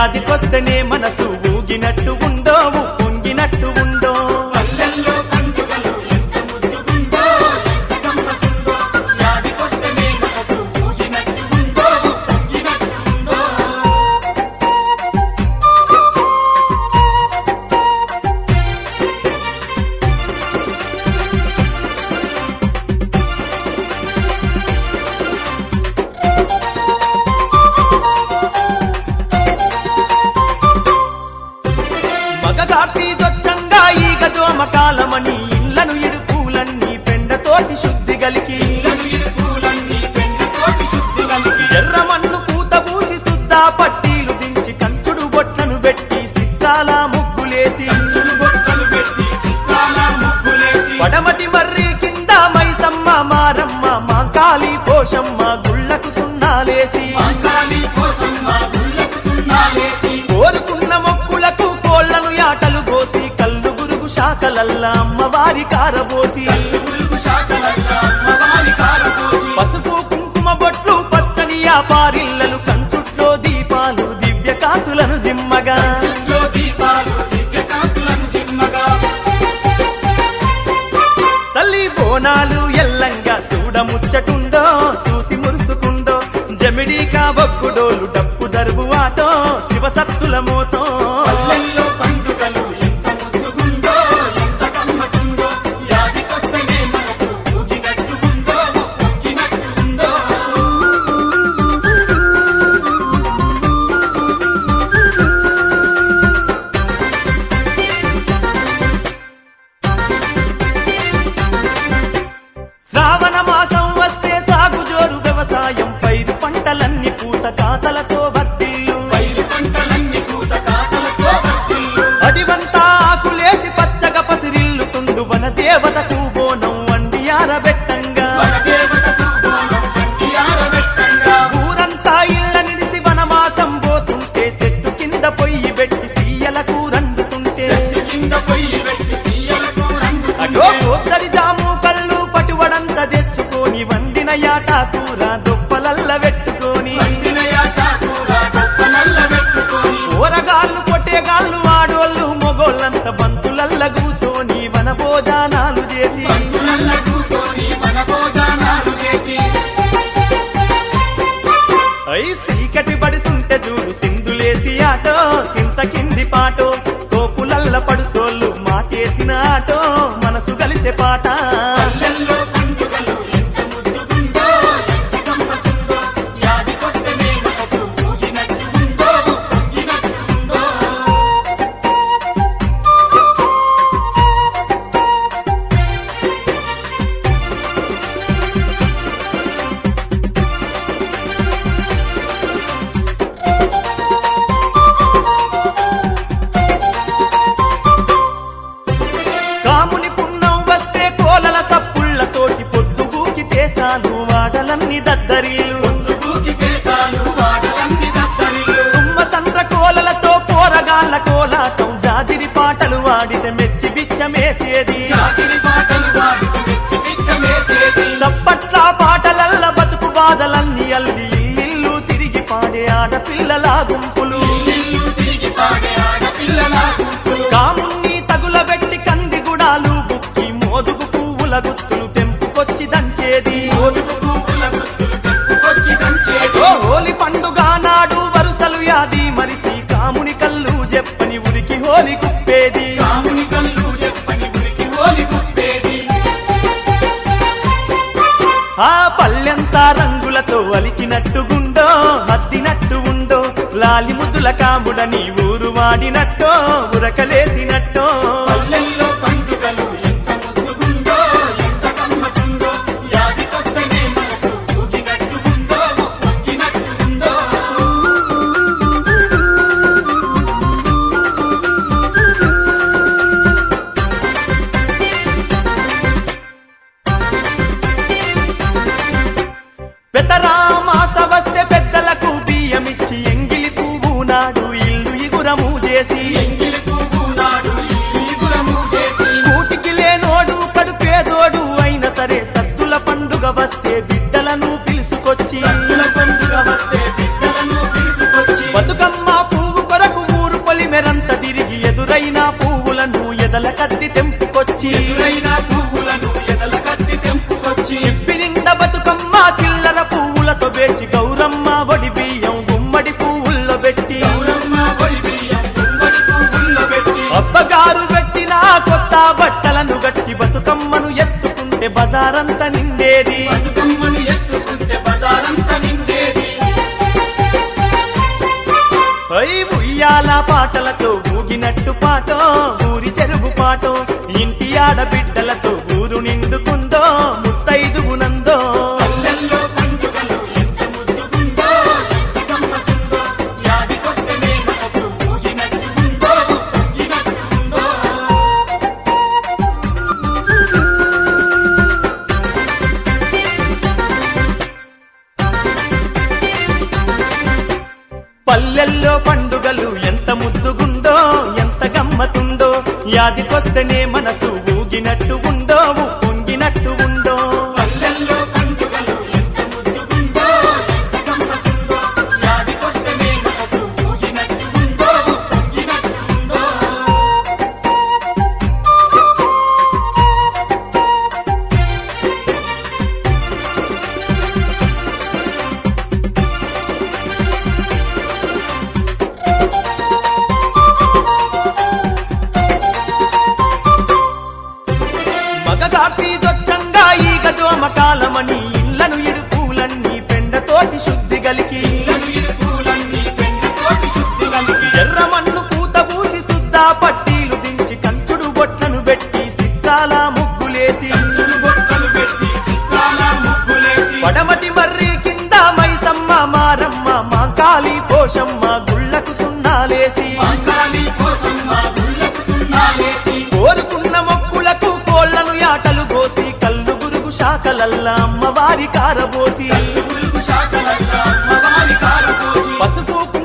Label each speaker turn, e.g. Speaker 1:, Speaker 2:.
Speaker 1: వ్యాధికొస్తేనే మనసు ఊగినట్టు ఉండవు పొంగినట్టు ఉండో సమకాలమని ఇళ్ళను ఇడుపులన్నీ పెండతోటి శుద్ధి గలికి శాఖలల్లా అమ్మవారి కారబోసి. పసుపు కుంకుమ బొట్లు పచ్చని వ్యాపారిల్లలు కంచుట్లో దీపాలు దివ్య కాతులను జిమ్మగా. తల్లి బోనాలు ఎల్లంగా చూడముచ్చటుండో చూసి మురుసుకుండో జమిడీకా బొక్కుడోలు డప్పు దరువు ఆటో
Speaker 2: శివసత్తులము మనసు
Speaker 1: కలిసే పాట. దద్దరిలు. పోరగాళ్ళ కోలాటం జాజిరి పాటలు వాడితే మెచ్చి బిచ్చమేసేది. పాటలల్ల బతుకు బాధలన్నీ అల్లి ఇల్లు తిరిగి పాడే ఆడపిల్లలాగుంది కాముని కళ్ళు చెప్పని ఉరికి హోలి కుప్పేది.
Speaker 2: కాముని కళ్ళు చెప్పని ఉరికి హోలి కుప్పేది.
Speaker 1: ఆ పల్లెంతా రంగులతో అలికినట్టు గుండో అద్దినట్టు ఉండో లాలి ముద్దుల కాముడ ఊరు వాడినట్టో ఉరకలేసినట్టో.
Speaker 2: చేసి కూటికి లేనోడు కడుపేదోడు అయినా సరే సత్తుల
Speaker 1: పండుగ వస్తే బిడ్డలను పిలుసుకొచ్చి బతుకమ్మ పువ్వు
Speaker 2: కొరకు ఊరు పొలిమెరంత తిరిగి
Speaker 1: ఎదురైన పువ్వులను ఎదల కత్తి తెంపుకొచ్చి బజారంత నిండేది. ఉయ్యాల పాటలతో ఊగినట్టు పాట ఊరి చెరుగు పాటో ఇంటి
Speaker 2: ఆడబిడ్డల గమ్మతుందో యాదికొస్తేనే మనసు
Speaker 1: ఊగినట్టు
Speaker 2: ఉండవు
Speaker 1: సొగగాపి దొచ్చంగా ఈగ దోమ కాలమని ఇళ్ళను ఇరుపులన్నీ పెండతోటి శుద్ధి గలికి. పూత పూసి కంచుడు పెట్టి ముగ్గులేసి. మర్రి కింద మారమ్మ పోషమ్మ శాఖలల్లా అమ్మవారి కారబోసి.
Speaker 2: పసుపు